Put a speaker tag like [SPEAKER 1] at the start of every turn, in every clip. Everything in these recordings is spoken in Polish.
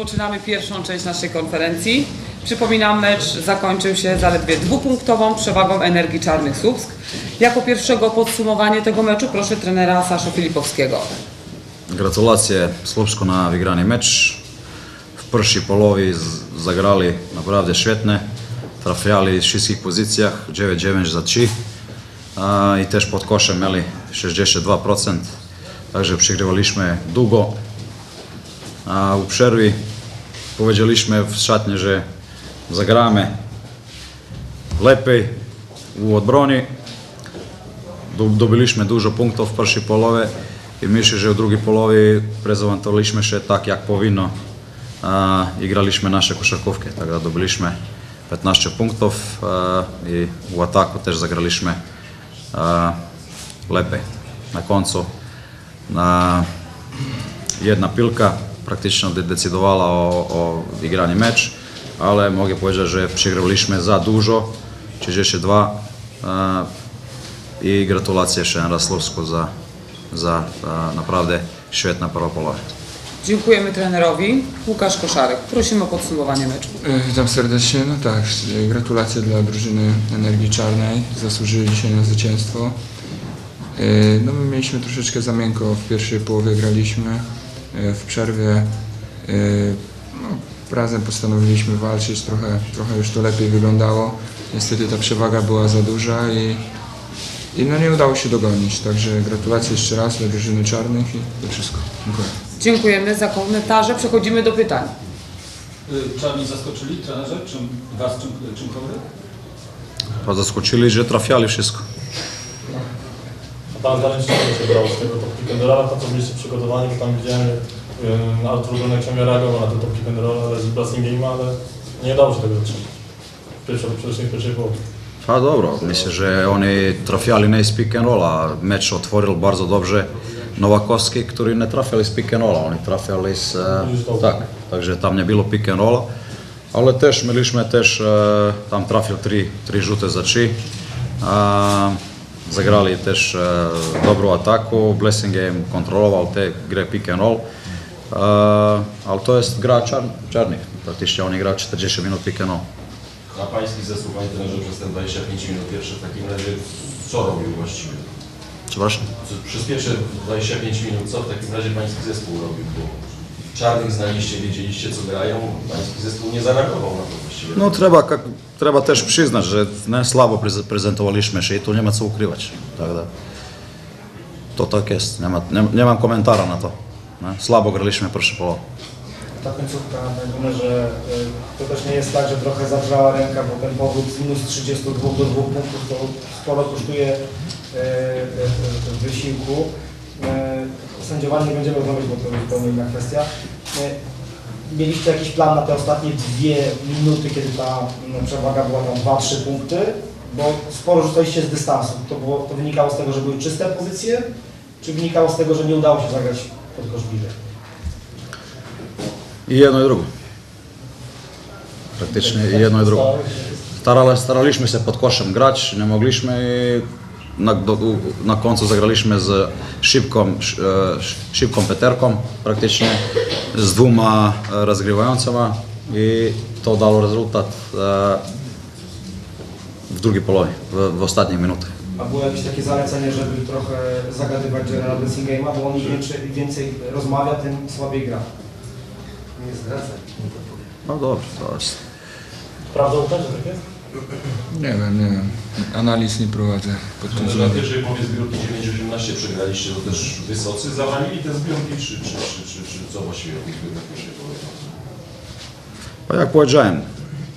[SPEAKER 1] rozpoczynamy pierwszą część naszej konferencji. Przypominam, mecz zakończył się zaledwie dwupunktową przewagą Energii Czarnych Słupsk. Jako pierwszego podsumowanie tego meczu proszę trenera Sasza Filipowskiego.
[SPEAKER 2] Gratulacje Slupsku na wygrany mecz. W pierwszej połowie zagrali naprawdę świetnie. Trafiali w wszystkich pozycjach, 9-9 za 3. A, I też pod koszem mieli 62%. Także przegrywaliśmy długo. A u przerwy powiedzieliśmy w szatni, że zagramy lepiej u odbroni. Dob- Dobiliśmy dużo punktów w pierwszej połowie i myślę, że w drugiej połowie prezentowaliśmy się tak jak powinno. A, i graliśmy nasze koszarkówki, tak dobiliśmy 15 punktów a, i w ataku też zagraliśmy a, lepiej. Na końcu na jedna piłka praktycznie de- decydowała o, o igranie mecz, ale mogę powiedzieć, że przegrywaliśmy za dużo, 32 a, i gratulacje jeszcze raz Slovsku za, za a, naprawdę świetna prva połowa.
[SPEAKER 1] Dziękujemy trenerowi. Łukasz Koszarek, prosimy o podsumowanie meczu.
[SPEAKER 3] E, Witam serdecznie. No tak, e, gratulacje dla drużyny Energii Czarnej. Zasłużyli dzisiaj na zwycięstwo. E, No my mieliśmy troszeczkę za miękko w pierwszej połowie graliśmy. E, W przerwie e, no, razem postanowiliśmy walczyć, trochę, trochę już to lepiej wyglądało. Niestety ta przewaga była za duża i, i no nie udało się dogonić. Także gratulacje jeszcze raz dla drużyny czarnych i to wszystko. Dziękuję.
[SPEAKER 1] Dziękujemy za komentarze. Przechodzimy do pytań.
[SPEAKER 4] Y, Czarni zaskoczyli trenerze? Czym, was czym, czymkolwiek?
[SPEAKER 2] Pa zaskočili, že trafiali wszystko.
[SPEAKER 5] Tam czego się brało z tego top pick and rolla, to co byliście przygotowani, bo tam widziałem, yy, Artur Dunek ciągle reagował na ten top pick and roll, z Blessing Game, ale nie udało się tego zatrzymać. W pierwszej, przede pierwszej połowie.
[SPEAKER 2] Pa dobro, mislim, že oni trafiali ne iz pick and rolla. Meč otvoril bardzo dobrze Novakovski, który nie trafiali z pick and rolla, oni trafiali z... E, tak, takže tam nie było pick and rolla. Ale też mieliśmy też, e, tam trafił tri, tri žute za trzy. Zagrali też e, dobrą ataku, Blessing Game kontrolował te grę pick and roll. E, ale to jest gra czar, czarnych, praktycznie oni grają 40 minut pick and roll.
[SPEAKER 6] A pański zespół, panie trenerze, przez te 25 minut pierwsze w takim razie co robił właściwie?
[SPEAKER 2] Przepraszam?
[SPEAKER 6] Co- Przez pierwsze 25 minut co w takim razie pański zespół robił? Bo czarnych znaliście, wiedzieliście co grają, pański zespół nie zareagował na to właściwie.
[SPEAKER 2] No treba, kak, treba też przyznać, że ne slabo prez- prezentowaliśmy się i tu nie ma co ukrywać. Tak da. To tak jest, nie, ma, nie, nie mam komentara na to. Ne? Slabo graliśmy pierwszy połowę.
[SPEAKER 7] ta końcówka, mówimy, że y, to też nie jest tak, że trochę zadrżała ręka, bo ten powrót z minus 32 do 2 punktów to sporo kosztuje y, y, wysiłku. Y, Sędziowanie nie będziemy rozmawiać, bo to jest zupełnie inna kwestia. Y, Mieliście jakiś plan na te ostatnie dwie minuty, kiedy ta mm, przewaga była tam 2-3 punkty, bo sporo rzucaliście z dystansu. To, było, to wynikało z tego, że były czyste pozycje, czy wynikało z tego, że nie udało się zagrać pod kosz bliżej?
[SPEAKER 2] I jedno i drugo. Praktycznie i jedno i drugo. Starali, staraliśmy się pod koszem grać, nie mogliśmy na, do, na końcu zagraliśmy z szybką, sz- e, szybką peterką praktycznie, z dwoma e, rozgrywającymi i to dało rezultat e, w drugiej połowie, w, w ostatnich minutach.
[SPEAKER 7] A było jakieś takie zalecenie, żeby trochę zagadywać Gerala Blessingame'a, bo on im więcej, więcej rozmawia, tym słabiej gra. Nie zdradzaj.
[SPEAKER 2] No dobrze, to jest.
[SPEAKER 5] Prawdą też, że tak jest?
[SPEAKER 3] Nie wiem, nie wiem. Analiz nie prowadzę
[SPEAKER 6] na pierwszej połowie zbiórki 9-18 przegraliście, to też wysocy zawalili te zbiórki, czy, czy, czy, czy, czy co właściwie o tych zbiórkach pierwszej połowie?
[SPEAKER 2] Jak powiedziałem,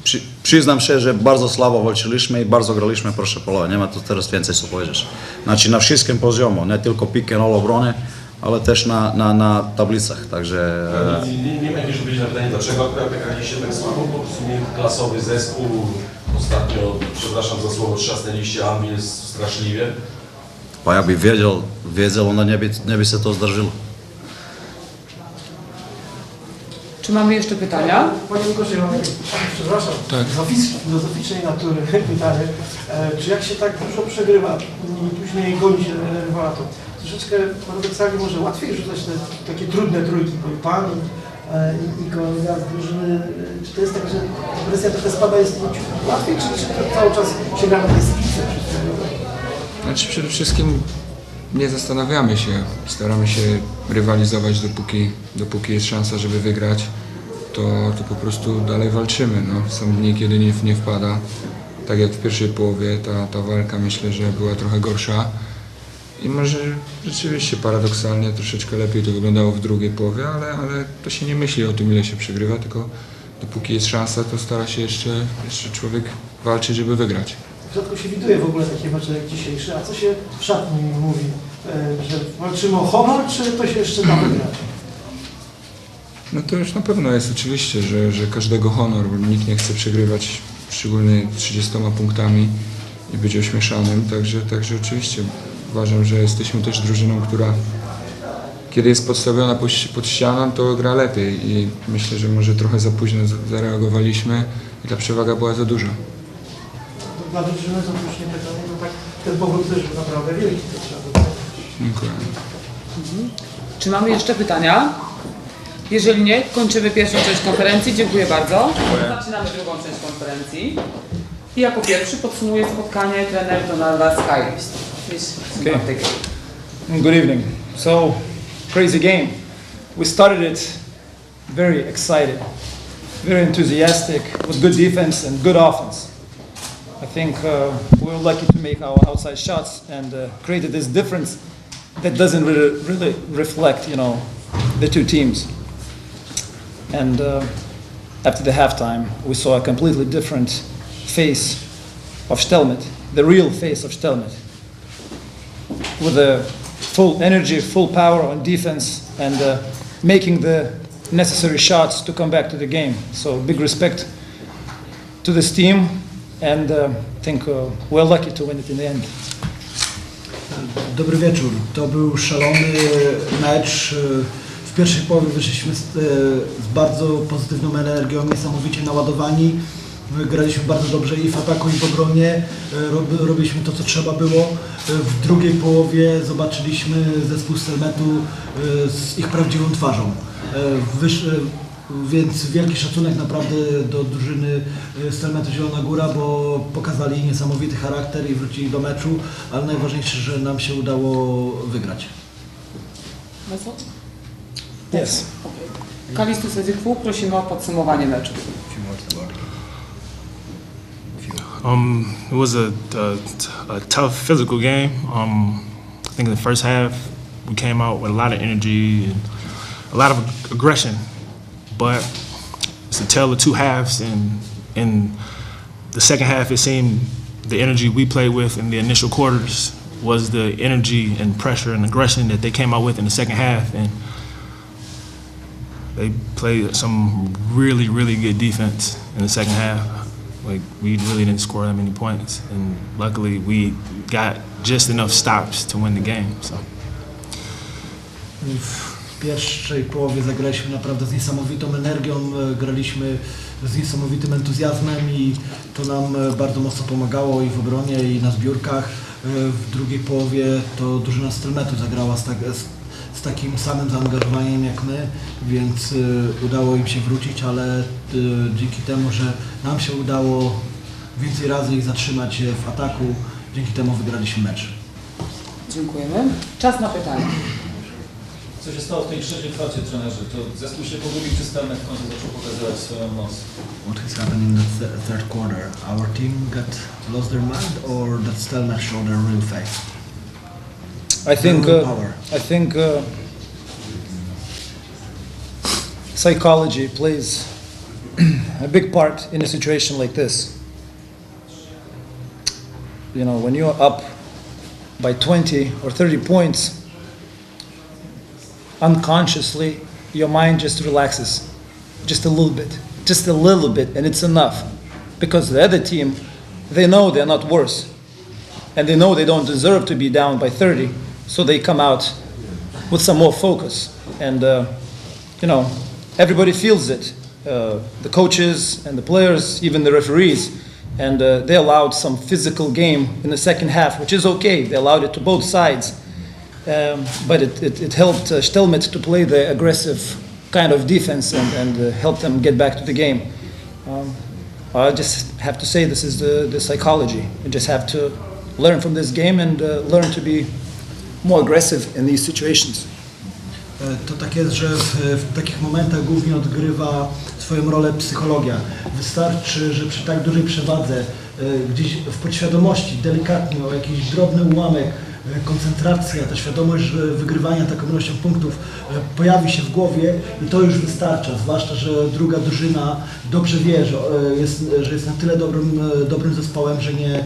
[SPEAKER 2] przy, przyznam się, że bardzo słabo walczyliśmy i bardzo graliśmy proszę połowę. Nie ma tu teraz więcej co powiedzieć. Znaczy na wszystkim poziomie, nie tylko pick and roll obrony, ale też na, na, na tablicach. Także
[SPEAKER 6] Nie, nie, nie ma jakieś odpowiedzi na pytanie, dlaczego akurat graliście tak słabo, bo w sumie klasowy zespół, ostatnio, przepraszam za słowo, trzasnęliście Anvil straszliwie.
[SPEAKER 2] pa jak by wiedział, wiedział, onda nie by, nie by się to zdarzyło.
[SPEAKER 1] Czy mamy jeszcze pytania?
[SPEAKER 8] Panie Łukaszu, ja mam przepraszam,
[SPEAKER 3] Tak.
[SPEAKER 8] filozoficznej natury pytanie. E, czy jak się tak dużo przegrywa i później goni się rywala, to troszeczkę paradoksalnie może łatwiej rzucać te takie trudne trójki, bo pan, e, i, i kolega z drużyny, e, czy to jest tak, że presja trochę spada, jest łatwiej, czy, czy to cały czas sięga na tej spicy?
[SPEAKER 3] Znaczy przede wszystkim nie zastanawiamy się, staramy się rywalizować dopóki, dopóki jest szansa, żeby wygrać, to, to po prostu dalej walczymy. No. Są dni, kiedy nie, nie wpada. Tak jak w pierwszej połowie ta, ta walka myślę, że była trochę gorsza. I może rzeczywiście paradoksalnie troszeczkę lepiej to wyglądało w drugiej połowie, ale, ale to się nie myśli o tym, ile się przegrywa, tylko dopóki jest szansa, to stara się jeszcze, jeszcze człowiek walczyć, żeby wygrać.
[SPEAKER 8] Rzadko się widuje w ogóle takie mecze jak dzisiejsze, a co się w szatni mówi, e, że walczymy o honor, czy to się jeszcze da wygrać?
[SPEAKER 3] No to już na pewno jest oczywiście, że, że każdego honor, bo nikt nie chce przegrywać szczególnie 30 punktami i być ośmieszanym, także, także oczywiście uważam, że jesteśmy też drużyną, która kiedy jest podstawiona pod, ścianą, to gra lepiej i myślę, że może trochę za późno za- zareagowaliśmy i ta przewaga była za duża.
[SPEAKER 8] Dla drużyny to już nie pytanie, no tak ten powrót też był naprawdę wielki, to trzeba.
[SPEAKER 3] Dziękuję.
[SPEAKER 1] Czy mamy jeszcze pytania? Jeżeli nie, kończymy pierwszą część konferencji. Dziękuję bardzo. Zaczynamy drugą część konferencji. I jako pierwszy podsumuje spotkanie trener Donald
[SPEAKER 9] Okay. Good evening. So, crazy game. We started it very excited, very enthusiastic, with good defense and good offense. I think uh, we were lucky to make our outside shots and uh, created this difference that doesn't really, really reflect, you know, the two teams. And uh, after the halftime, we saw a completely different face of Stelmet, the real face of Stelmet with a full energy, full power on defense, and uh, making the necessary shots to come back to the game. So big respect to this team, and uh, I think uh, we're lucky to win it in the end.
[SPEAKER 10] Dobry wieczór. To był szalony mecz. W pierwszej połowie wyszliśmy z, z bardzo pozytywną energią, niesamowicie naładowani. Graliśmy bardzo dobrze i w ataku, i w obronie. Rob- Robiliśmy to, co trzeba było. W drugiej połowie zobaczyliśmy zespół Stelmetu z ich prawdziwą twarzą. Wysz, więc wielki szacunek naprawdę do drużyny Stelmetu Zielona Góra, bo pokazali niesamowity charakter i wrócili do meczu, ale najważniejsze, że nam się udało wygrać.
[SPEAKER 9] Yes.
[SPEAKER 1] Kalistus Ezykwu, prosimy o podsumowanie meczu.
[SPEAKER 5] Um, it was a, a, a tough physical game. Um, I think in the first half we came out with a lot of energy and a lot of aggression, but it's a tale of two halves. And in the second half, it seemed the energy we played with in the initial quarters was the energy and pressure and aggression that they came out with in the second half. And they played some really, really good defense in the second half. Like we really didn't score that many points, and luckily we got just enough stops to win the game. So
[SPEAKER 10] W pierwszej połowie zagraliśmy naprawdę z niesamowitą energią, e, graliśmy z niesamowitym entuzjazmem i to nam e, bardzo mocno pomagało i w obronie, i na zbiórkach. E, W drugiej połowie to drużyna Stelmetu zagrała z, tak, z takim samym zaangażowaniem jak my, więc e, udało im się wrócić, ale e, dzięki temu, że nam się udało więcej razy ich zatrzymać e, w ataku, dzięki temu wygraliśmy mecz.
[SPEAKER 1] Dziękujemy. Czas na pytania.
[SPEAKER 4] Co się stało w tej trzeciej kwarcie, trenerze? To zespół się pogubił, czy Stelmet w końcu zaczął pokazywać swoją moc?
[SPEAKER 10] What has happened in the th- third quarter? Our team got lost their mind, or that Stelmet showed their real face?
[SPEAKER 9] I think. Uh,
[SPEAKER 10] power.
[SPEAKER 9] I think uh, psychology plays a big part in a situation like this. You know, when you're up by 20 or 30 points, unconsciously, your mind just relaxes just a little bit, just a little bit, and it's enough. Because the other team, they know they're not worse, and they know they don't deserve to be down by 30, so they come out with some more focus. And, uh, you know, everybody feels it uh, the coaches and the players, even the referees. And uh, they allowed some physical game in the second half, which is okay. They allowed it to both sides. Um, but it, it, it helped uh, Stelmet to play the aggressive kind of defense and, and uh, help them get back to the game. Um, I just have to say this is the, the psychology. You just have to learn from this game and uh, learn to be more aggressive in these situations.
[SPEAKER 10] E, To tak jest, że w, w takich momentach głównie odgrywa swoją rolę psychologia. Wystarczy, że przy tak dużej przewadze, e, gdzieś w podświadomości, delikatnie, o jakiś drobny ułamek, koncentracja, ta świadomość że wygrywania taką ilością punktów e, pojawi się w głowie i to już wystarcza. Zwłaszcza, że druga drużyna dobrze wie, że e, jest, że jest na tyle dobrym, e, dobrym zespołem, że nie, e,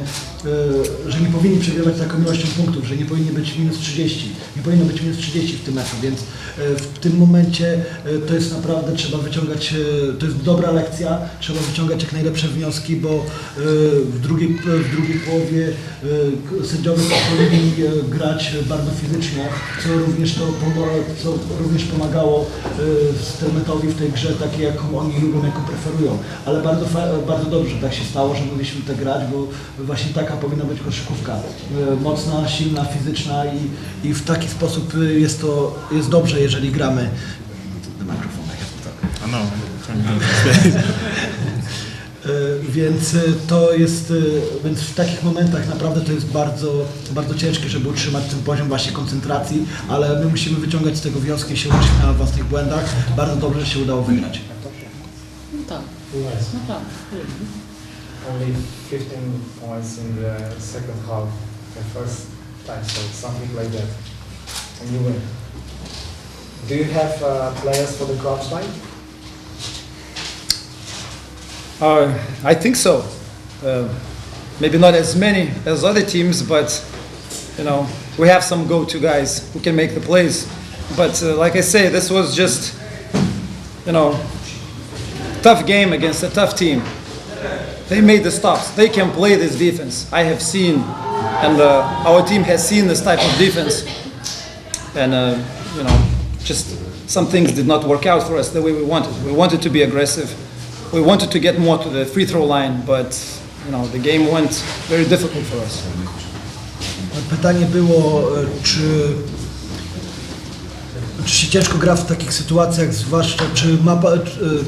[SPEAKER 10] że nie powinni przegrywać taką ilością punktów, że nie powinni być minus 30. Nie powinno być minus 30 w tym meczu, więc e, w tym momencie e, to jest naprawdę, trzeba wyciągać, e, to jest dobra lekcja, trzeba wyciągać jak najlepsze wnioski, bo e, w drugiej, w drugiej połowie e, sędziowie powinni e, grać bardzo fizycznie, co również, to co również pomagało e, Stelmetowi w tej grze takiej, jaką oni lubią, jaką preferują. Ale bardzo, bardzo dobrze tak się stało, że mogliśmy tak grać, bo właśnie taka powinna być koszykówka. E, Mocna, silna, fizyczna i, i w taki sposób e, jest to jest dobrze, jeżeli gramy. I have to talk.
[SPEAKER 11] I know.
[SPEAKER 10] E, Więc e, to jest, e, więc w takich momentach naprawdę to jest bardzo, bardzo ciężkie, żeby utrzymać ten poziom właśnie koncentracji, ale my musimy wyciągać z tego wnioski i się uczyć na własnych błędach. Bardzo dobrze, że się udało wygrać.
[SPEAKER 1] Tak,
[SPEAKER 7] Nice.
[SPEAKER 1] naprawdę.
[SPEAKER 7] Only 15 points in the second half, the first time, so something like that. And you win. Do you have uh, players for the crunch time?
[SPEAKER 9] Uh, I think so. Uh, maybe not as many as other teams, but you know we have some go-to guys who can make the plays. But uh, like I say, this was just you know tough game against a tough team. They made the stops. They can play this defense. I have seen, and uh, our team has seen this type of defense. And uh, you know, just some things did not work out for us the way we wanted. We wanted to be aggressive. We wanted to get more to the free throw line, but you know, the game went very difficult for us.
[SPEAKER 10] Pytanie było, e, czy, się ciężko gra w takich sytuacjach, zwłaszcza czy ma, pa-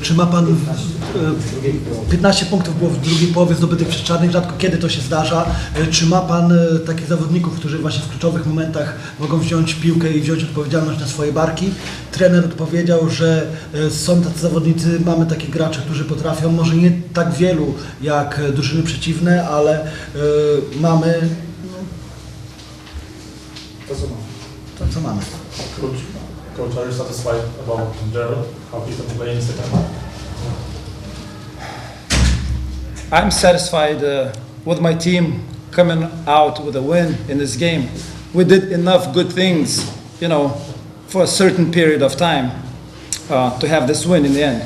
[SPEAKER 10] czy, ma Pan e, 15 punktów było w drugiej połowie zdobytych przez czarnych, rzadko kiedy to się zdarza. E, Czy ma Pan e, takich zawodników, którzy właśnie w kluczowych momentach mogą wziąć piłkę i wziąć odpowiedzialność na swoje barki? Trener odpowiedział, że e, są tacy zawodnicy, mamy takich graczy, którzy potrafią, może nie tak wielu jak e, drużyny przeciwne, ale e, mamy
[SPEAKER 7] To co mam?
[SPEAKER 10] to, co mamy.
[SPEAKER 5] Coach, coach, are you satisfied about Gerald, how he can play in second half?
[SPEAKER 9] I'm satisfied uh, with my team coming out with a win in this game. We did enough good things, you know, for a certain period of time uh, to have this win in the end.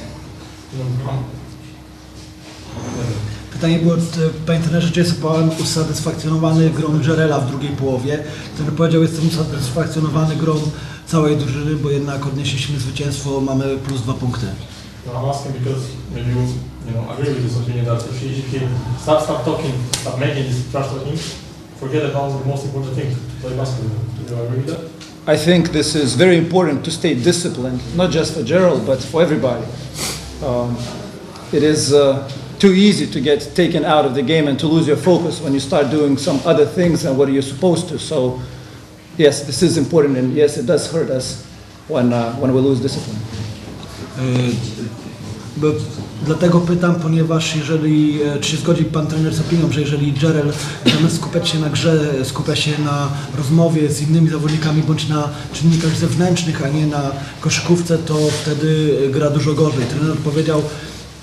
[SPEAKER 10] Pytanie było, czy, panie trenerze, czy jest pan usatysfakcjonowany grą Jarela w drugiej połowie? Trener powiedział, jestem usatysfakcjonowany grą całej drużyny, bo jednak odnieśliśmy zwycięstwo, mamy plus dwa punkty.
[SPEAKER 5] No, I'm asking because maybe you, you know, agree with this opinion that if he, if he stop, stop talking, stop making this trash talking, forget about the most important thing, to play basketball. Do you agree with that?
[SPEAKER 9] I think this is very important to stay disciplined, not just for Gerald, but for everybody. Um, it is uh, too easy to get taken out of the game and to lose your focus when you start doing some other things than what you're supposed to. So, yes, this is important, and yes, it does hurt us when, uh, when we lose discipline.
[SPEAKER 10] Yy, Bo dlatego pytam, ponieważ jeżeli, e, czy zgodzi Pan trener z opinią, że jeżeli Jarel zamiast skupiać się na grze, skupia się na rozmowie z innymi zawodnikami bądź na czynnikach zewnętrznych, a nie na koszykówce, to wtedy gra dużo gorzej. Trener powiedział,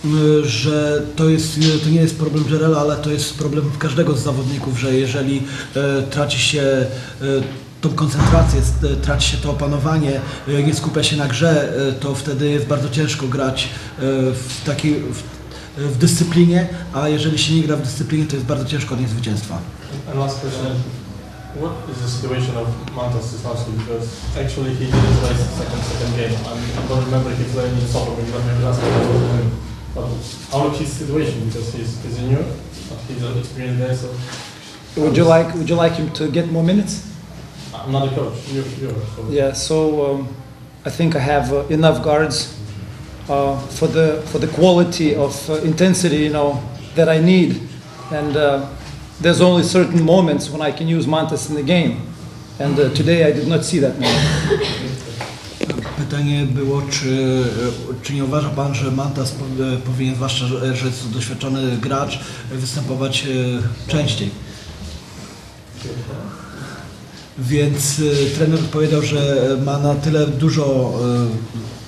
[SPEAKER 10] y, że to, jest, to nie jest problem Jarela, ale to jest problem każdego z zawodników, że jeżeli e, traci się e, tą koncentrację, e, traci się to opanowanie, e, nie skupia się na grze, e, to wtedy jest bardzo ciężko grać w takiej w, w dyscyplinie, a jeżeli się nie gra w dyscyplinie, to jest bardzo ciężko odnieść zwycięstwa.
[SPEAKER 5] And last question, what is the situation of Mantas Sosnowski? Because actually he didn't play the second, second game. I, mean, I don't remember he playing in soccer, maybe maybe last game. But how is his situation? Because he's, he's new, but he's an experienced guy, so
[SPEAKER 9] Would you like Would you like him to get more minutes?
[SPEAKER 5] I'm not a coach, you, you are. So
[SPEAKER 9] Yeah. So um, I think I have uh, enough guards uh, for the for the quality of uh, intensity, you know, that I need. And uh, there's only certain moments when I can use Mantas in the game. And uh, today I did not see that moment.
[SPEAKER 10] Pytanie było, czy, czy nie uważa Pan, że Mantas powinien, zwłaszcza, że że jest to doświadczony gracz, występować częściej? Więc e, trener odpowiedział, że ma na tyle dużo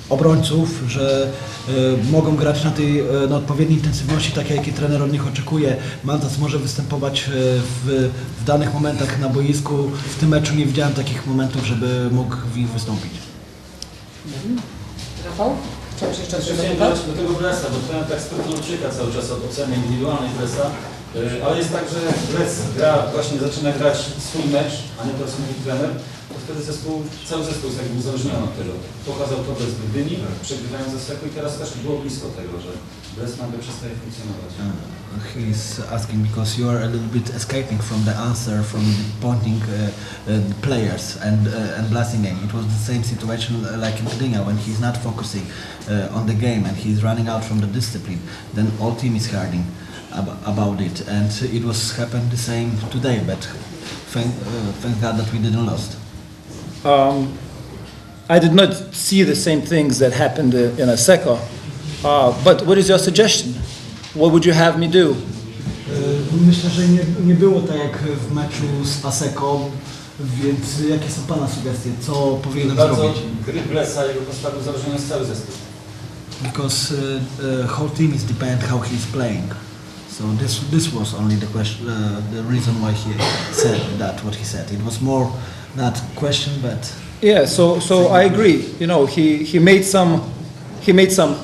[SPEAKER 10] e, obrońców, że e, mogą grać na tej na odpowiedniej intensywności, tak jakiej trener od nich oczekuje. Mantas może występować w, w danych momentach na boisku. W tym meczu nie widziałem takich momentów, żeby mógł w nich wystąpić.
[SPEAKER 1] Rafał? Chciałbyś jeszcze coś
[SPEAKER 4] dodać do tego Bresa, bo trener tak ucieka cały czas od oceny indywidualnej Bresa, y, ale jest tak, że Bres gra, właśnie zaczyna grać swój mecz, a nie to mówi trener, to wtedy zespół, cały zespół jest jakby uzależniony od tego. Pokazał to bez Gdyni, przegrywając za Seku i teraz też było blisko tego, że Bres nagle przestaje funkcjonować.
[SPEAKER 10] He's asking because you are a little bit escaping from the answer from the pointing uh, uh, the players and uh, and blessing game. It was the same situation uh, like in Gdynia when he's not focusing uh, on the game and he's running out from the discipline. Then all team is hurting ab- about it, and it was happened the same today. But thank uh, thank God that we didn't lost.
[SPEAKER 9] Um, I did not see the same things that happened uh, in Aseko. Uh, but what is your suggestion? What would you have me do?
[SPEAKER 10] Myślę, że nie, nie było tak jak w meczu z Paseką, więc jakie są Pana sugestie? Co powinienem
[SPEAKER 4] Bardzo
[SPEAKER 10] zrobić?
[SPEAKER 4] gry Bresa, jego postawy uzależnione jest cały zespół.
[SPEAKER 10] because uh, uh, whole team is depend how he's playing. So this this was only the question, uh, the reason why he said that what he said. It was more that question, but
[SPEAKER 9] Yeah, so so I agree. You know, he he made some he made some.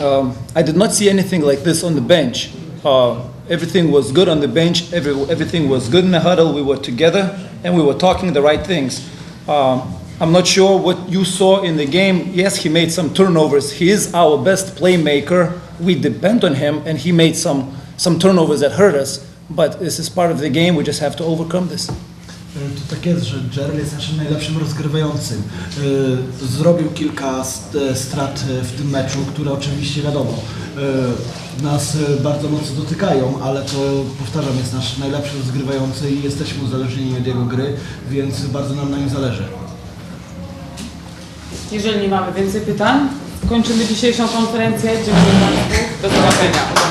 [SPEAKER 9] Um, I did not see anything like this on the bench. Uh, everything was good on the bench. Every, everything was good in the huddle. We were together and we were talking the right things. Um, I'm not sure what you saw in the game. Yes, he made some turnovers. He is our best playmaker. We depend on him, and he made some some turnovers that hurt us. But this is part of the game. We just have to overcome this.
[SPEAKER 10] y, to tak jest, że Jerry jest naszym najlepszym rozgrywającym. Y, Zrobił kilka st- strat w tym meczu, które oczywiście wiadomo nas bardzo mocno dotykają, ale to powtarzam, jest nasz najlepszy rozgrywający i jesteśmy uzależnieni od jego gry, więc bardzo nam na nim zależy.
[SPEAKER 1] Jeżeli nie mamy więcej pytań, kończymy dzisiejszą konferencję. Dziękuję Państwu. Do zobaczenia.